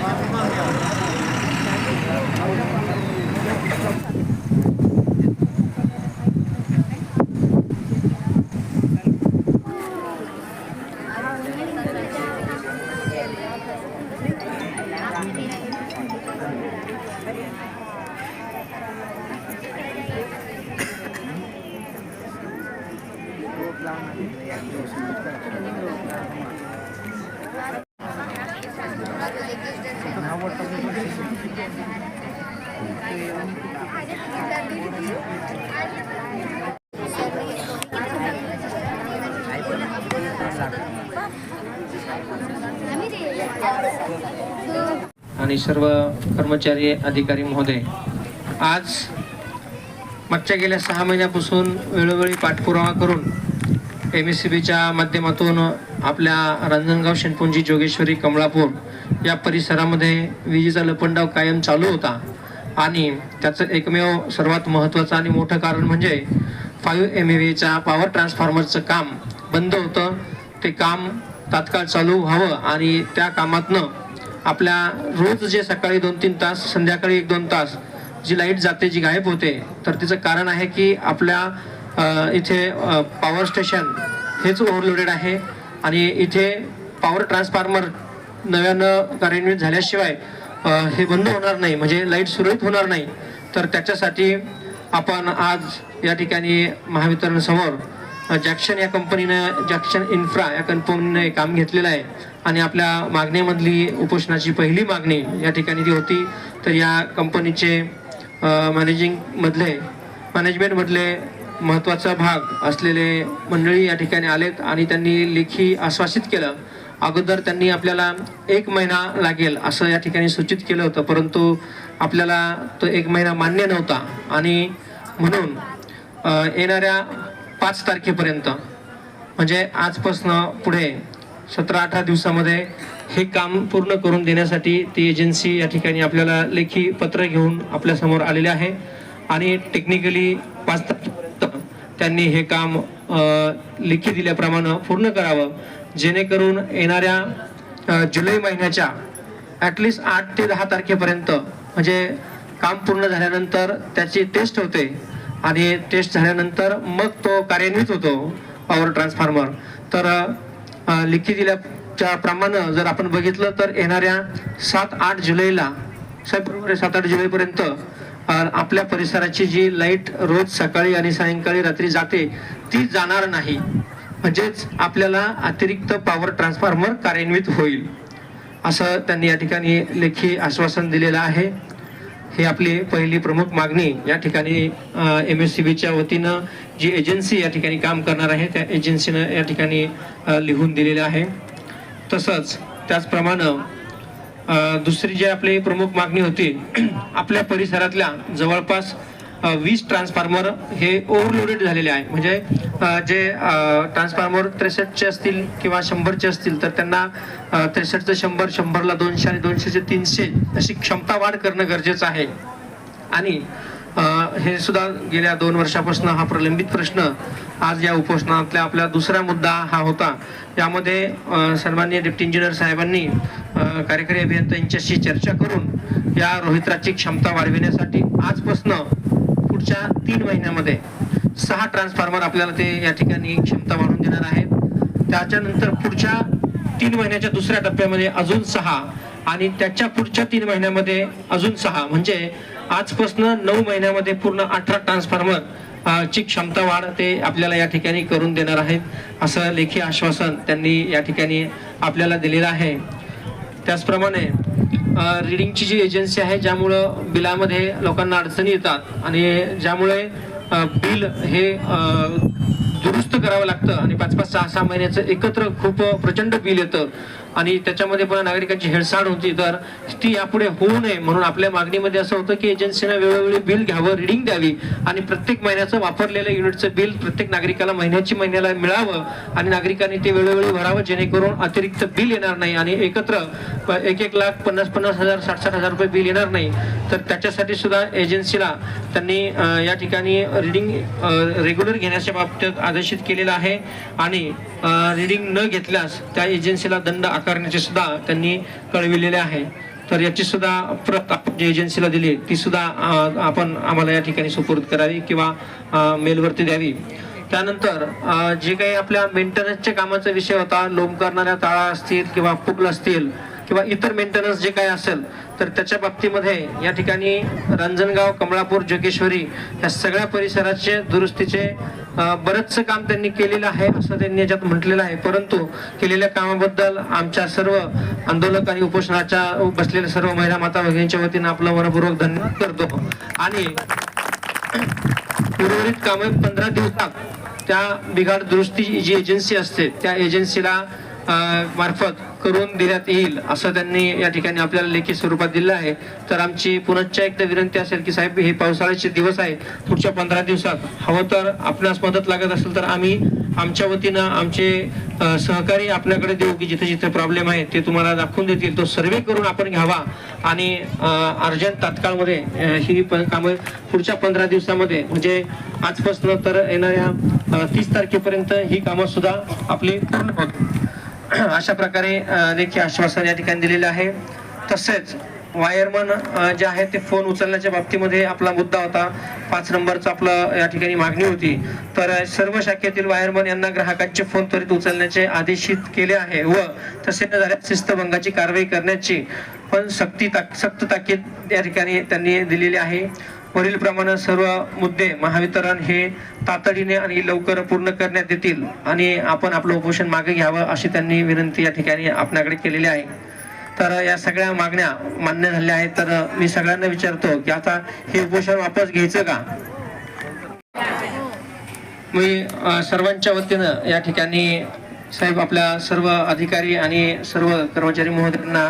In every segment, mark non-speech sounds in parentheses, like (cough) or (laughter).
Bye. आणि सर्व कर्मचारी अधिकारी महोदय आज मागच्या गेल्या सहा महिन्यापासून वेळोवेळी पाठपुरावा करून एम एस सी बीच्या माध्यमातून आपल्या रांजणगाव शेणपुंजी जोगेश्वरी कमळापूर या परिसरामध्ये विजेचा लपंडाव कायम चालू होता आणि त्याचं एकमेव सर्वात महत्त्वाचं आणि मोठं कारण म्हणजे फाईव्ह एम ए व्हीचा पॉवर ट्रान्सफॉर्मरचं काम बंद होतं. ते काम तात्काळ चालू व्हावं आणि त्या कामातनं आपल्या रोज जे सकाळी दोन तीन तास संध्याकाळी एक दोन तास जी लाइट जाते जी गायब होते तर तिचं कारण आहे की आपल्या इथे पॉवर स्टेशन हेच ओव्हरलोडेड आहे आणि इथे पॉवर ट्रान्सफॉर्मर नव्यानं कार्यान्वित झाल्याशिवाय हे बंद होणार नाही. म्हणजे लाइट सुरळीत होणार नाही. तर त्याच्यासाठी आपण आज या ठिकाणी महावितरण समोर जॅक्शन या कंपनीनं जॅक्शन इन्फ्रा या कंपनीने काम घेतलेलं आहे. आणि आपल्या मागणीमधली उपोषणाची पहिली मागणी या ठिकाणी ती होती तर या कंपनीचे मॅनेजिंगमधले मॅनेजमेंटमधले महत्त्वाचा भाग असलेले मंडळी या ठिकाणी आलेत आणि त्यांनी लेखी आश्वासित केलं. अगोदर त्यांनी आपल्याला एक महिना लागेल असं या ठिकाणी सूचित केलं होतं परंतु आपल्याला तो एक महिना मान्य नव्हता. आणि म्हणून येणाऱ्या पाच तारखेपर्यंत. म्हणजे आजपासनं पुढे सतरा अठरा दिवसामध्ये हे काम पूर्ण करून देण्यासाठी ती एजन्सी या ठिकाणी आपल्याला लेखी पत्र घेऊन आपल्यासमोर आलेले आहे. आणि टेक्निकली पाच त्यांनी हे काम लेखी दिल्याप्रमाणे पूर्ण करावं. जेणेकरून येणाऱ्या जुलै महिन्याच्या ॲटलिस्ट आठ ते दहा तारखेपर्यंत म्हणजे काम पूर्ण झाल्यानंतर त्याची टेस्ट होते. आणि टेस्ट झाल्यानंतर मग तो कार्यान्वित होतो पॉवर ट्रान्सफॉर्मर तर लिखी दिल्याच्या प्रमाणे जर आपण बघितलं तर येणाऱ्या सात आठ जुलैला फेब्रुवारी सात आठ जुलैपर्यंत आपल्या परिसराची जी लाइट रोज सकाळी आणि सायंकाळी रात्री जाते ती जाणार नाही. म्हणजेच आपल्याला अतिरिक्त पॉवर ट्रान्सफॉर्मर कार्यान्वित होईल. असं त्यांनी या ठिकाणी लेखी आश्वासन दिलेलं आहे. ही आपली पहिली प्रमुख मागणी या ठिकाणी एम एस सी बीच्या वतीनं जी एजन्सी या ठिकाणी काम करणार आहे त्या एजन्सीनं या ठिकाणी लिहून दिलेलं आहे. तसंच त्याचप्रमाणे दुसरी जी आपली प्रमुख मागणी होती (clears throat) आपल्या परिसरातल्या जवळपास वीस ट्रान्सफॉर्मर हे ओव्हरलोडेड झालेले आहे. म्हणजे जे ट्रान्सफॉर्मर त्रेसष्टचे असतील किंवा शंभरचे असतील तर त्यांना त्रेसष्टचं शंभर शंभरला दोनशे आणि दोनशेचे तीनशे अशी क्षमता वाढ करणं गरजेचं आहे. आणि हे सुद्धा गेल्या दोन वर्षापासून हा प्रलंबित प्रश्न आज या उपोषणातल्या आपला दुसरा मुद्दा हा होता. यामध्ये अ, डिप्टी इंजिनियर साहेबांनी कार्यकारी अभियंत्यांच्याशी चर्चा करून या रोहित्राची क्षमता वाढविण्यासाठी आजपासून पुढच्या तीन महिन्यामध्ये सहा ट्रान्सफॉर्मर आपल्याला ते या ठिकाणी क्षमता वाढवून देणार आहेत. त्याच्यानंतर पुढच्या तीन महिन्याच्या दुसऱ्या टप्प्यामध्ये अजून सहा आणि त्याच्या पुढच्या तीन महिन्यामध्ये अजून सहा. म्हणजे आजपासनं नऊ महिन्यामध्ये पूर्ण अठरा ट्रान्सफॉर्मर ची क्षमता वाढ ते आपल्याला या ठिकाणी करून देणार आहेत. असं लेखी आश्वासन त्यांनी या ठिकाणी आपल्याला दिलेलं आहे. त्याचप्रमाणे रिडिंगची जी एजन्सी आहे ज्यामुळं बिलामध्ये लोकांना अडचणी येतात आणि ज्यामुळे बिल हे दुरुस्त करावं लागतं आणि पाच पाच सहा सहा महिन्याचं एकत्र खूप प्रचंड बिल येतं आणि त्याच्यामध्ये पण नागरिकांची हेळसाड होती. तर ती यापुढे होऊ नये म्हणून आपल्या मागणीमध्ये असं होतं की एजन्सीनं वेळोवेळी बिल घ्यावं रिडिंग द्यावी. आणि प्रत्येक महिन्याचं वापरलेलं युनिटचं बिल प्रत्येक नागरिकाला महिन्याची महिन्याला मिळावं. आणि नागरिकांनी ते वेळोवेळी भरावं जेणेकरून अतिरिक्त बिल येणार नाही. आणि एकत्र प- एक एक लाख पन्नास पन्नास हजार साठ साठ हजार रुपये बिल येणार नाही. तर त्याच्यासाठी सुद्धा एजन्सीला त्यांनी या ठिकाणी रिडिंग रेग्युलर घेण्याच्या बाबतीत आदेशित केलेलं आहे. आणि रिडिंग न घेतल्यास त्या एजन्सीला दंड आकारण्याचे सुद्धा त्यांनी कळविलेले आहे. तर याची सुद्धा प्रत आपण जी एजन्सीला दिली ती सुद्धा आपण आम्हाला या ठिकाणी सुपूर्द करावी किंवा मेलवरती द्यावी. त्यानंतर जे काही आपल्या मेंटेनन्सच्या कामाचा विषय होता लोम करणाऱ्या ताळा असतील किंवा पुगल असतील किंवा इतर मेंटेनन्स जे काय असेल तर त्याच्या बाबतीमध्ये या ठिकाणी रंजनगाव कमळापूर जोगेश्वरी या सगळ्या परिसराचे दुरुस्तीचे बरंचसं काम त्यांनी केलेलं आहे असं त्यांनी याच्यात म्हटलेलं आहे. परंतु केलेल्या कामाबद्दल आमच्या सर्व आंदोलक आणि उपोषणाच्या बसलेल्या सर्व महिला माता भगिनींच्या वतीनं आपलं मनपूर्वक धन्यवाद करतो. आणि उर्वरित कामे पंधरा दिवसात त्या बिघाड दुरुस्ती जी एजन्सी असते त्या एजन्सीला मार्फत करून देण्यात येईल असं त्यांनी या ठिकाणी आपल्याला लेखी स्वरूपात दिलं आहे. तर आमची पुनश्च एकदा विनंती असेल की साहेब हे पावसाळ्याचे दिवस आहे. पुढच्या पंधरा दिवसात हवं तर आपणास मदत लागत असेल तर आम्ही आमच्या वतीनं आमचे सहकारी आपल्याकडे देऊ की जिथे जिथे प्रॉब्लेम आहे ते तुम्हाला दाखवून देतील. तो सर्वे करून आपण घ्यावा आणि अर्जंट तात्काळमध्ये ही प- कामं पुढच्या पंधरा दिवसामध्ये म्हणजे आजपासून तर येणाऱ्या तीस तारखेपर्यंत ही कामं सुद्धा आपली पूर्ण होत (clears throat) अशा प्रकारे देखील आश्वासन या ठिकाणी दिलेलं आहे. तसेच वायरमन जे आहे ते फोन उचलण्याच्या बाबतीमध्ये आपला मुद्दा होता. पाच नंबरचा आपलं या ठिकाणी मागणी होती. तर सर्व शाखेतील वायरमन यांना ग्राहकांचे फोन त्वरित उचलण्याचे आदेशित केले आहे व तसे न झाल्यास शिस्तभंगाची कारवाई करण्याची पण सक्ती ताक सक्त ताकीद या ठिकाणी त्यांनी दिलेली आहे. वरील प्रमाणे सर्व मुद्दे महावितरण हे तातडीने आणि लवकर पूर्ण करण्यात येतील आणि आपण आपलं उपोषण मागे घ्यावं अशी त्यांनी विनंती या ठिकाणी आपल्याकडे केलेली आहे. तर या सगळ्या मागण्या मान्य झाल्या आहेत. तर मी सगळ्यांना विचारतो की आता हे उपोषण वापस घ्यायचं का? मी सर्वांच्या वतीनं या ठिकाणी साहेब आपल्या सर्व अधिकारी आणि सर्व कर्मचारी महोदयांना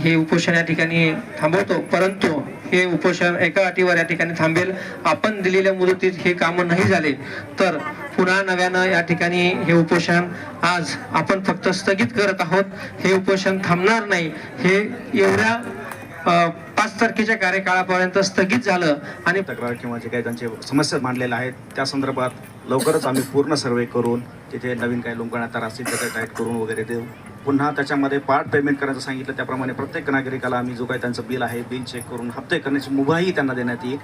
हे उपोषण या ठिकाणी थांबवतो. परंतु हे उपोषण एका अटीवर या ठिकाणी थांबेल. आपण दिलेल्या मुदतीत हे कामं नाही झाले तर पुन्हा नव्यानं या ठिकाणी हे उपोषण आज आपण फक्त स्थगित करत आहोत. हे उपोषण थांबणार नाही. हे एवढ्या पाच तारखेच्या कार्यकाळापर्यंत स्थगित झालं आणि तक्रार किंवा जे काही त्यांचे समस्या मांडलेल्या आहेत त्या संदर्भात लवकरच आम्ही पूर्ण सर्वे करून तिथे नवीन काही लोकांना तर असतील त्या टाईट करून वगैरे देऊ. पुन्हा त्याच्यामध्ये पार्ट पेमेंट करायचं सांगितलं त्याप्रमाणे प्रत्येक नागरिकाला आम्ही जो काही त्यांचं बिल आहे बिल चेक करून हप्ते करण्याची मुभाही त्यांना देण्यात येईल.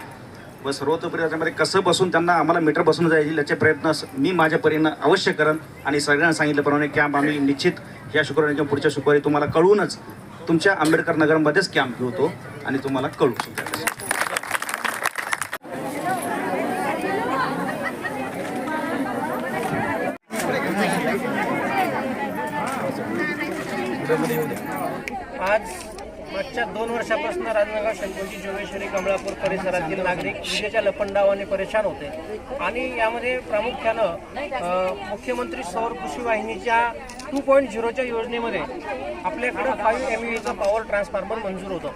व सर्वतोपरी त्याच्यामध्ये कसं बसून त्यांना आम्हाला मीटर बसून जायची याचे प्रयत्न मी माझ्या परीनं अवश्य करेन. आणि सगळ्यांना सांगितल्याप्रमाणे कॅम्प आम्ही निश्चित या शुक्रवारी किंवा पुढच्या शुक्रवारी तुम्हाला कळूनच तुमच्या आंबेडकर नगरमध्येच कॅम्प घेतो आणि तुम्हाला कळवू शकतो आज मागच्या दोन वर्षापासून संकोजी जोगेश्वरी कमळापूर परिसरातील नागरिक विजेच्या लपंडावाने परेशान होते. आणि यामध्ये प्रामुख्यानं मुख्यमंत्री सौर कृषी वाहिनीच्या टू पॉईंट झिरोच्या योजनेमध्ये आपल्याकडं फाईव्ह एम चा पॉवर ट्रान्सफॉर्मर मंजूर होतं.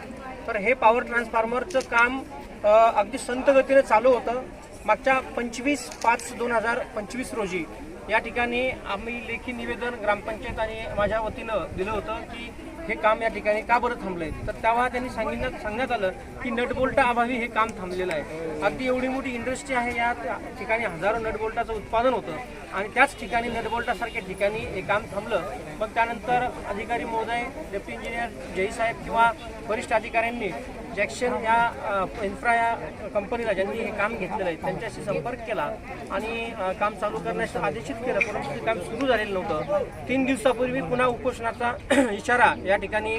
तर हे पॉवर ट्रान्सफॉर्मरचं काम अगदी संत गतीने चालू होतं. मागच्या पंचवीस पाच दोन हजार पंचवीस रोजी या ठिकाणी आम्ही लेखी निवेदन ग्रामपंचायत आणि माझ्या वतीनं दिलं होतं की हे काम या ठिकाणी का बरं थांबलंय? तर तेव्हा त्यांनी सांगितलं सांगण्यात आलं की नटबोल्टा अभावी हे काम थांबलेलं आहे. अगदी एवढी मोठी इंडस्ट्री आहे या ठिकाणी हजारो नटबोल्टाचं उत्पादन होतं. आणि त्याच ठिकाणी नटबोल्टासारख्या ठिकाणी हे काम थांबलं. मग त्यानंतर अधिकारी महोदय डेप्टी इंजिनियर जयसाहेब किंवा वरिष्ठ अधिकाऱ्यांनी जॅक्शन या इन्फ्रा या कंपनीला ज्यांनी हे काम घेतलेलं आहे त्यांच्याशी संपर्क केला आणि काम चालू करण्यास आदेशित केलं परंतु ते काम सुरू झालेलं नव्हतं. तीन दिवसापूर्वी पुन्हा उपोषणाचा (clears throat) इशारा या ठिकाणी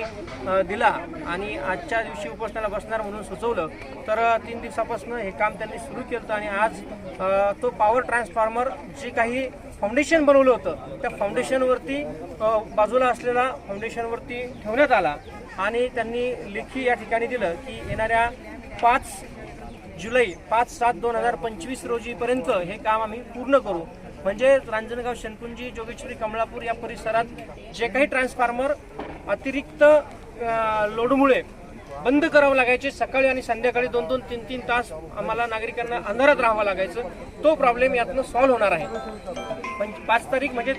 दिला आणि आजच्या दिवशी उपोषणाला बसणार म्हणून सुचवलं. तर तीन दिवसापासून हे काम त्यांनी सुरू केलं आणि आज तो पॉवर ट्रान्सफॉर्मर जे काही फाउंडेशन बनवलं होतं त्या फाउंडेशनवरती बाजूला असलेला फाउंडेशनवरती ठेवण्यात आला. आणि त्यांनी लेखी या ठिकाणी दिलं की येणाऱ्या पाच जुलै पाच सात दोन हजार पंचवीस रोजीपर्यंत हे काम आम्ही पूर्ण करू. म्हणजे रांजणगाव शनकुंजी जोगेश्वरी कमळापूर या परिसरात जे काही ट्रान्सफॉर्मर अतिरिक्त लोडमुळे बंद करावं लागायचे. सकाळी आणि संध्याकाळी दोन दोन तीन तीन तास आम्हाला नागरिकांना अंधारात राहावं लागायचं. तो प्रॉब्लेम यातनं सॉल्व्ह होणार आहे. पंच पाच तारीख म्हणजे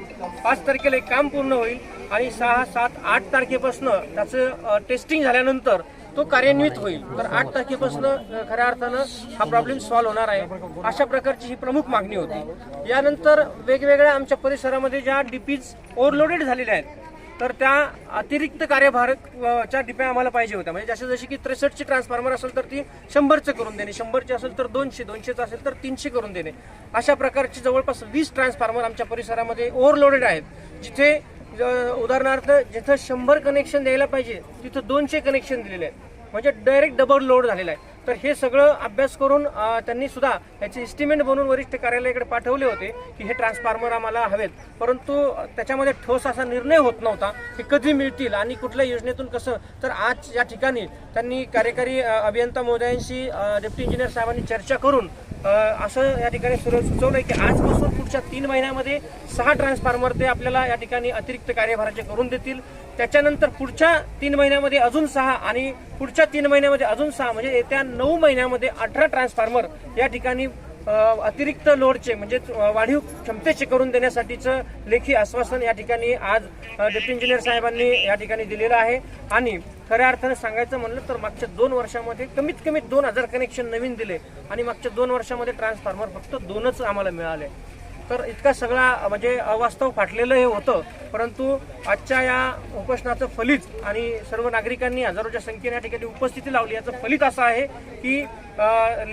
पाच तारखेला एक काम पूर्ण होईल आणि सहा सात आठ तारखेपासून त्याचं टेस्टिंग झाल्यानंतर तो कार्यान्वित होईल. तर आठ तारखेपासून खऱ्या अर्थानं हा प्रॉब्लेम सॉल्व्ह होणार आहे. अशा प्रकारची ही प्रमुख मागणी होती. यानंतर वेगवेगळ्या आमच्या परिसरामध्ये ज्या डीपीज ओव्हरलोडेड झालेल्या आहेत तर त्या अतिरिक्त कार्यभार च्या डिप्या आम्हाला पाहिजे होत्या. म्हणजे जसे जशी की त्रेसष्टची ट्रान्सफॉर्मर असेल तर ती शंभरचं करून देणे. शंभरची असेल तर दोनशे दोनशेचं असेल तर तीनशे करून देणे. अशा प्रकारची जवळपास वीस ट्रान्सफॉर्मर आमच्या परिसरामध्ये ओव्हरलोडेड आहेत. जिथे उदाहरणार्थ जिथं शंभर कनेक्शन द्यायला पाहिजे तिथं दोनशे कनेक्शन दिलेले आहेत. म्हणजे डायरेक्ट डबल लोड झालेला आहे. तर हे सगळं अभ्यास करून त्यांनी सुद्धा याचे एस्टिमेट बनवून वरिष्ठ कार्यालयाकडे पाठवले होते की हे ट्रान्सफॉर्मर आम्हाला हवेत. परंतु त्याच्यामध्ये ठोस असा निर्णय होत नव्हता हे कधी मिळतील आणि कुठल्या योजनेतून कसं? तर आज या ठिकाणी त्यांनी कार्यकारी अभियंता महोदयांशी डेप्टी इंजिनियर साहेबांनी चर्चा करून असं या ठिकाणी सुचवलं सुचवलंय की आजपासून पुढच्या तीन महिन्यामध्ये सहा ट्रान्सफॉर्मर ते आपल्याला या ठिकाणी अतिरिक्त कार्यभाराचे करून देतील. त्याच्यानंतर पुढच्या तीन महिन्यामध्ये अजून सहा आणि पुढच्या तीन महिन्यामध्ये अजून सहा म्हणजे येत्या नऊ महिन्यामध्ये अठरा ट्रान्सफॉर्मर या ठिकाणी अतिरिक्त लोडचे म्हणजे वाढीव क्षमतेचे करून देण्यासाठीचं लेखी आश्वासन या ठिकाणी आज अ, इंजिनियर साहेबांनी या ठिकाणी दिलेलं आहे. आणि खऱ्या अर्थाने सांगायचं म्हणलं तर मागच्या दोन वर्षामध्ये कमीत कमी दोन हजार कनेक्शन नवीन दिले आणि मागच्या दोन वर्षामध्ये ट्रान्सफॉर्मर फक्त दोनच आम्हाला मिळाले. तर इतका सगळा म्हणजे अवास्तव फाटलेलं हे होतं. परंतु आजच्या या उपोषणाचं फलित आणि सर्व नागरिकांनी हजारोच्या संख्येने या ठिकाणी उपस्थिती लावली. याचं फलित असं आहे की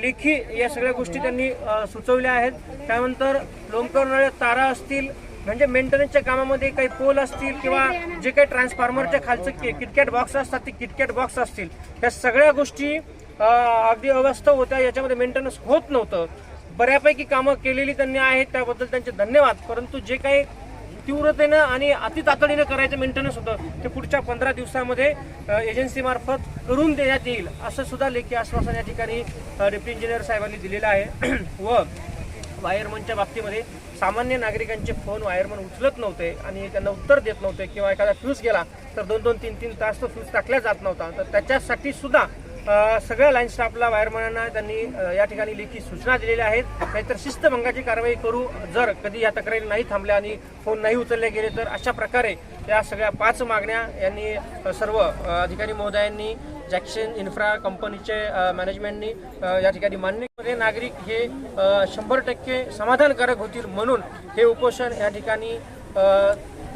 लेखी या सगळ्या गोष्टी त्यांनी सुचवल्या आहेत. त्यानंतर लोंबकरणाऱ्या तारा असतील म्हणजे मेंटेनन्सच्या कामामध्ये काही पोल असतील किंवा जे काही ट्रान्सफॉर्मरच्या खालचं किटकॅट बॉक्स असतात ते किटकॅट बॉक्स असतील. या सगळ्या गोष्टी अगदी अवास्तव होत्या. याच्यामध्ये मेंटेनन्स होत नव्हतं. बऱ्यापैकी कामं केलेली त्यांनी आहेत त्याबद्दल त्यांचे धन्यवाद. परंतु जे काही तीव्रतेनं आणि अति तातडीनं करायचं मेंटेनन्स होतं ते पुढच्या पंधरा दिवसामध्ये एजन्सीमार्फत करून देण्यात येईल असं सुद्धा लेखी आश्वासन या ठिकाणी अ, डेप्टी इंजिनियर साहेबांनी दिलेलं आहे. (clears throat) व वायरमनच्या बाबतीमध्ये सामान्य नागरिकांचे फोन वायरमन उचलत नव्हते आणि त्यांना उत्तर देत नव्हते किंवा एखादा फ्यूज गेला तर दोन दोन तीन तीन तास तो फ्यूज टाकला जात नव्हता. तर त्याच्यासाठी सुद्धा सगळ्या लाईन स्टाफला वायरमनांना त्यांनी या ठिकाणी लेखी सूचना दिलेल्या आहेत. नाहीतर शिस्तभंगाची कारवाई करू जर कधी या तक्रारी नाही थांबल्या आणि फोन नाही उचलले गेले तर अशा प्रकारे या सगळ्या पाच मागण्या यांनी सर्व अधिकारी महोदयांनी जॅक्शन इन्फ्रा कंपनीचे मॅनेजमेंटनी या ठिकाणी मान्य नागरिक हे शंभर टक्के समाधानकारक होतील म्हणून हे उपोषण या ठिकाणी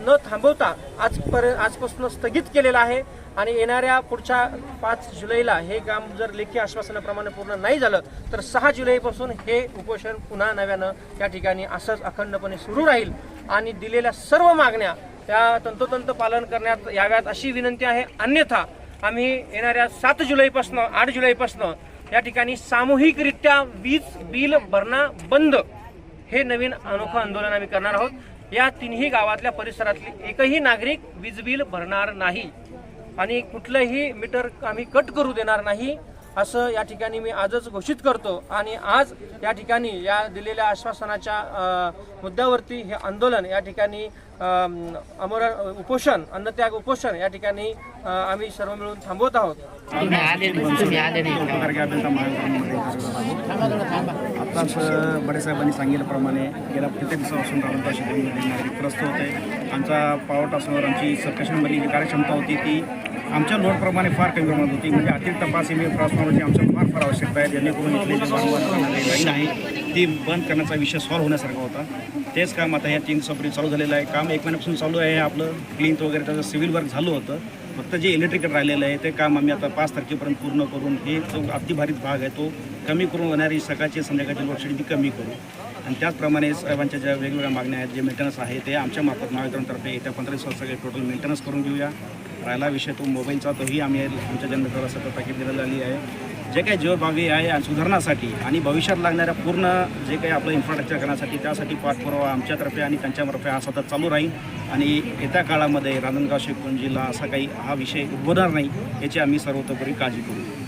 न थांबवता आजपर्यंत आजपासून स्थगित केलेलं आहे. आणि येणाऱ्या पुढच्या पाच जुलैला हे काम जर लेखी आश्वासनाप्रमाणे पूर्ण नाही झालं तर सहा जुलैपासून हे उपोषण पुन्हा नव्यानं या ठिकाणी असंच अखंडपणे सुरू राहील आणि दिलेल्या सर्व मागण्या त्या तंतोतंत पालन करण्यात याव्यात अशी विनंती आहे. अन्यथा आम्ही येणाऱ्या सात जुलैपासून आठ जुलैपासून या ठिकाणी सामूहिकरित्या वीज बिल भरणं बंद हे नवीन अनोखं आंदोलन आम्ही करणार आहोत. या तिन्ही गावातल्या परिसरातले एकही नागरिक वीज बिल भरणार नाही. आणि कुठलंही मीटर आम्ही कट करू देणार नाही असं या ठिकाणी मी आजच घोषित करतो. आणि आज या ठिकाणी या दिलेल्या आश्वासनाच्या मुद्द्यावरती हे आंदोलन या ठिकाणी अमर उपोषण अन्नत्याग उपोषण या ठिकाणी आम्ही सर्व मिळून थांबवत आहोत. नाही नाही. आत्ताच बडेसाहेबांनी सांगितल्याप्रमाणे गेल्या कित्येक दिवसापासून नागरिक त्रस्त होते. आमचा पावर टासवर आमची जी कार्यक्षमता होती ती आमच्या लोडप्रमाणे फार कमी प्रमाणात होती. म्हणजे अतिरिक्त पाच एम ट्रान्सफॉर्मरची आमच्या फार फार आवश्यकता आहे. जेणेकरून इथले जे वारंवार आहे ती बंद करण्याचा विषय सॉल्व्ह होण्यासारखा होता. तेच काम आता ह्या तीन दिवसापूर्वी चालू झालेलं आहे. काम एक महिन्यापासून चालू आहे. आपलं क्लीन वगैरे त्याचं सिव्हिल वर्क झालं होतं. फक्त जे इलेक्ट्रिकल राहिलेलं आहे ते काम आम्ही आता पाच तारखेपर्यंत पूर्ण करून हे जो अतिभारित भाग आहे तो कमी करून होणारी सकाळची संध्याकाळची लोडशेडिंग ती कमी करू. आणि त्याचप्रमाणे साहेबांच्या ज्या वेगवेगळ्या मागण्या आहेत जे मेंटेनन्स आहे ते आमच्या मार्फत महावितरणतर्फे येत्या पंधरा दिवसात सगळे टोटल मेंटेनन्स करून घेऊया. राहिला विषय तो मोबाईलचा तोही आम्ही आमच्या जनतेला सतत पॅकेट दिलेलं आली आहे. जे काही जीवभावी आहे आणि सुधारण्यासाठी आणि भविष्यात लागणाऱ्या पूर्ण जे काही आपलं इन्फ्रास्ट्रक्चर करण्यासाठी त्यासाठी पाठपुरावा आमच्यातर्फे आणि त्यांच्यातर्फे हा सतत चालू राहील. आणि येत्या काळामध्ये रांजणगाव शेखपुंजीला असा काही हा विषय उद्भवणार नाही याची आम्ही सर्वतोपरी काळजी करू.